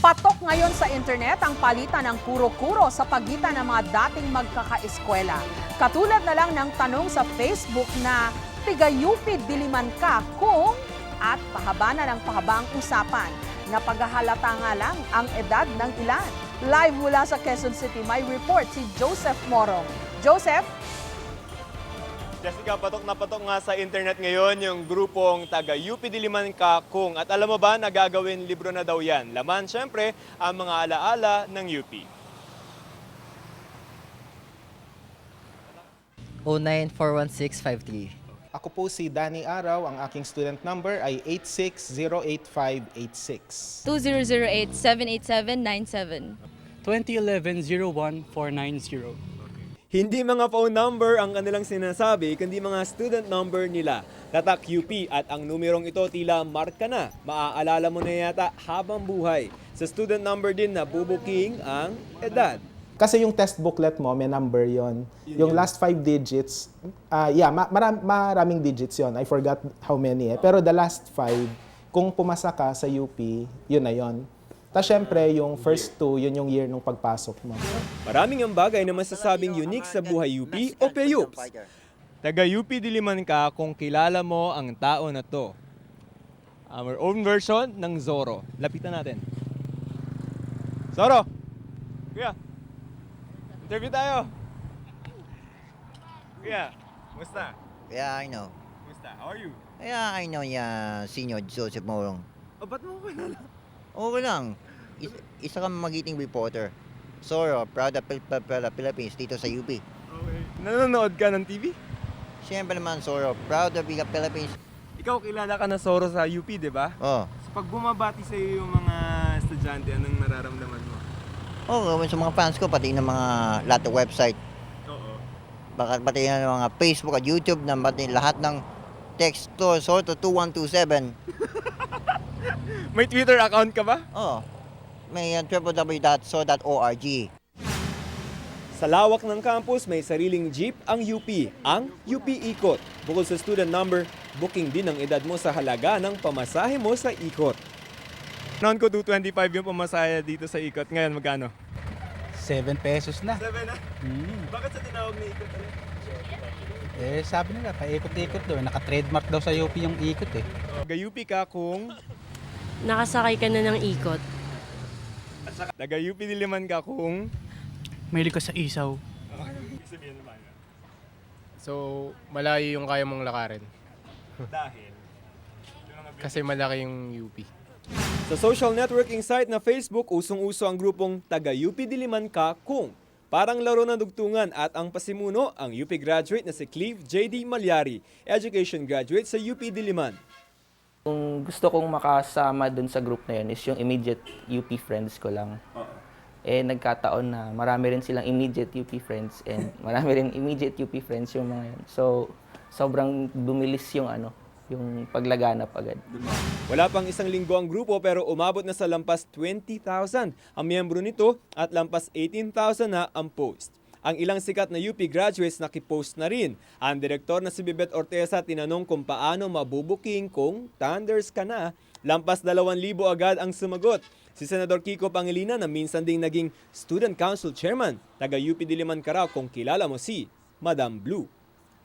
Patok ngayon sa internet ang palitan ng kuro-kuro sa pagitan ng mga dating magkakaeskwela. Katulad na lang ng tanong sa Facebook na tigayupid diliman ka kung at pahaba na ng pahaba ang usapan. Napaghahalata nga lang ang edad ng ilan. Live mula sa Quezon City, may report si Joseph Morong. Joseph, Jessica, patok na patok nga sa internet ngayon yung grupong taga UP Diliman Kakong. At alam mo ba, nagagawin libro na daw yan. Laman, syempre, ang mga alaala ng UP. 0941653. Ako po si Danny Araw, ang aking student number ay 860856. 2008-78797. 2011-01490. Hindi mga phone number ang kanilang sinasabi, kundi mga student number nila. Tatak UP at ang numerong ito tila marka na. Maaalala mo na yata habang buhay. Sa student number din na bubuking ang edad. Kasi yung test booklet mo, may number yon. Yung last five digits, ah yeah, ma- maram- maraming digits yon. I forgot how many eh. Pero the last five, kung pumasa ka sa UP, yun na yon. Tapos syempre, yung first two, yun yung year nung pagpasok mo. Maraming ang bagay na masasabing unique sa buhay UP o PEUPS. Taga UP Diliman ka kung kilala mo ang tao na to. Our own version ng Zorro. Lapitan natin. Zorro! Kuya! Interview tayo! Kuya, musta? Yeah, I know. Musta? How are you? Yeah, I know yeah, Senior Joseph Morong. Oh, ba't mo ko kilala? Okay lang. Is, isa kang magiting reporter. Soro, proud of Pil- Pil- Pil- Philippines dito sa UP. Okay. Nanonood ka ng TV? Siyempre naman, Soro, proud of the Philippines. Ikaw kilala ka na Zorro sa UP, di ba? Oh. So, pag bumabati sa iyo yung mga estudyante, anong nararamdaman mo? Oh, sa mga fans ko, pati ng mga lahat ng website. Oo. Baka pati ng mga Facebook at YouTube, na pati lahat ng text to, Soro to 2127. May Twitter account ka ba? Oh. May uh, www.so.org. Sa lawak ng campus, may sariling jeep ang UP, ang UP Ikot. Bukod sa student number, booking din ang edad mo sa halaga ng pamasahe mo sa Ikot. Noon ko 225 yung pamasahe dito sa Ikot. Ngayon magkano? 7 pesos na. 7 na? Hmm. Bakit sa tinawag na Ikot? Eh, sabi nila, paikot-ikot daw. Naka-trademark daw sa UP yung ikot eh. Taga-UP ka kung Nakasakay ka na ng ikot. taga-UP Diliman ka kung Mahilig ka sa isaw. So, malayo yung kaya mong lakarin. dahil Kasi malaki yung UP. Sa social networking site na Facebook, usong-uso ang grupong taga-UP Diliman ka kung parang laro ng dugtungan at ang pasimuno ang UP graduate na si Cleve J.D. Malyari, education graduate sa UP Diliman. Kung gusto kong makasama dun sa group na yun is yung immediate UP friends ko lang. Eh, nagkataon na marami rin silang immediate UP friends and marami rin immediate UP friends yung mga yun. So, sobrang bumilis yung ano, yung paglaganap agad. Wala pang isang linggo ang grupo pero umabot na sa lampas 20,000 ang miyembro nito at lampas 18,000 na ang post. Ang ilang sikat na UP graduates nakipost na rin. Ang direktor na si Bibet Ortesa tinanong kung paano mabubuking kung thunders ka na. Lampas 2,000 agad ang sumagot. Si Senador Kiko Pangilinan na minsan ding naging Student Council Chairman, taga UP Diliman ka raw kung kilala mo si Madam Blue.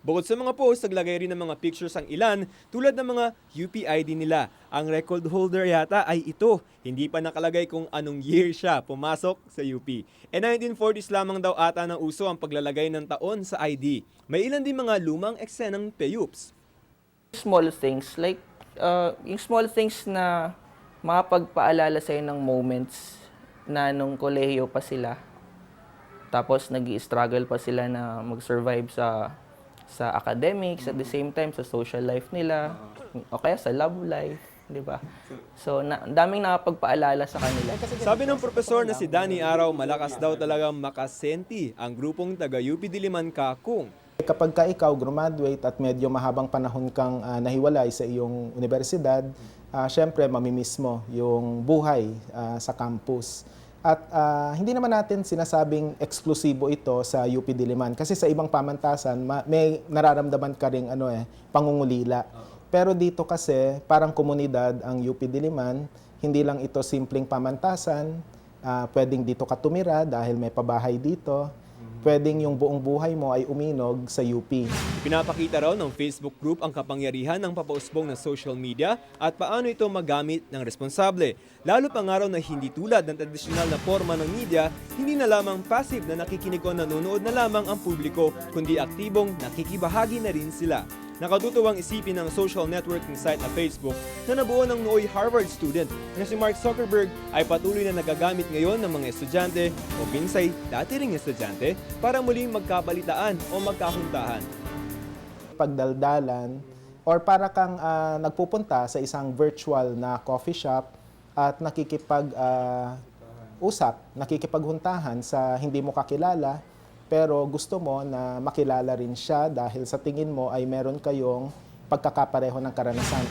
Bukod sa mga post, naglagay rin ng mga pictures ang ilan tulad ng mga UPID nila. Ang record holder yata ay ito. Hindi pa nakalagay kung anong year siya pumasok sa UP. E 1940s lamang daw ata ng uso ang paglalagay ng taon sa ID. May ilan din mga lumang eksenang PEUPS. Small things, like, uh, yung small things na makapagpaalala sa'yo ng moments na nung kolehiyo pa sila. Tapos nag struggle pa sila na mag-survive sa sa academics, at the same time sa social life nila, o kaya sa love life, di ba? So, na, daming nakapagpaalala sa kanila. Sabi ng profesor na si Danny Araw, malakas daw talagang makasenti ang grupong taga-UP Diliman Kakung. Kapag ka ikaw graduate at medyo mahabang panahon kang ah, nahiwalay sa iyong universidad, ah, syempre mamimiss mo yung buhay ah, sa campus. At ah, hindi naman natin sinasabing eksklusibo ito sa UP Diliman kasi sa ibang pamantasan ma- may nararamdaman ka ring ano eh pangungulila. Pero dito kasi parang komunidad ang UP Diliman Hindi lang ito simpleng pamantasan, ah, pwedeng dito ka tumira dahil may pabahay dito. Pwedeng yung buong buhay mo ay uminog sa UP. Pinapakita raw ng Facebook group ang kapangyarihan ng papausbong ng social media at paano ito magamit ng responsable. Lalo pa nga raw na hindi tulad ng tradisyonal na forma ng media, hindi na lamang passive na nakikinig o nanonood na lamang ang publiko, kundi aktibong nakikibahagi na rin sila. Nakatutuwang isipin ng social networking site na Facebook na nabuo ng nooy Harvard student na si Mark Zuckerberg ay patuloy na nagagamit ngayon ng mga estudyante o pinsay dati ring estudyante para muling magkabalitaan o magkahuntahan. pagdaldalan or para kang ah, nagpupunta sa isang virtual na coffee shop at nakikipag ah, usap, nakikipaghuntahan sa hindi mo kakilala pero gusto mo na makilala rin siya dahil sa tingin mo ay meron kayong pagkakapareho ng karanasan.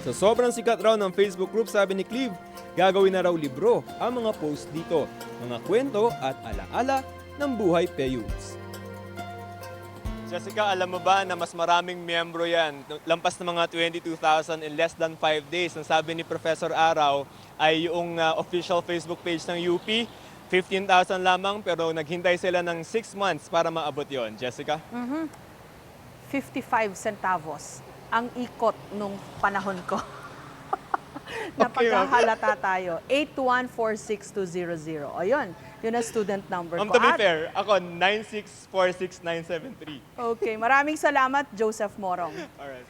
Sa sobrang sikat raw ng Facebook group, sabi ni Cleve, gagawin na raw libro ang mga post dito, mga kwento at alaala ng buhay Peyuts. Jessica, alam mo ba na mas maraming miyembro yan? Lampas na mga 22,000 in less than 5 days. Ang sabi ni Professor Araw ay yung uh, official Facebook page ng UP, 15,000 lamang pero naghintay sila ng 6 months para maabot yon. Jessica? 55 centavos ang ikot nung panahon ko. Napagkahalata tayo. 8146200. O yun, yun ang student number Um, ko. to be fair, ako 9646973. Okay, maraming salamat, Joseph Morong. Alright.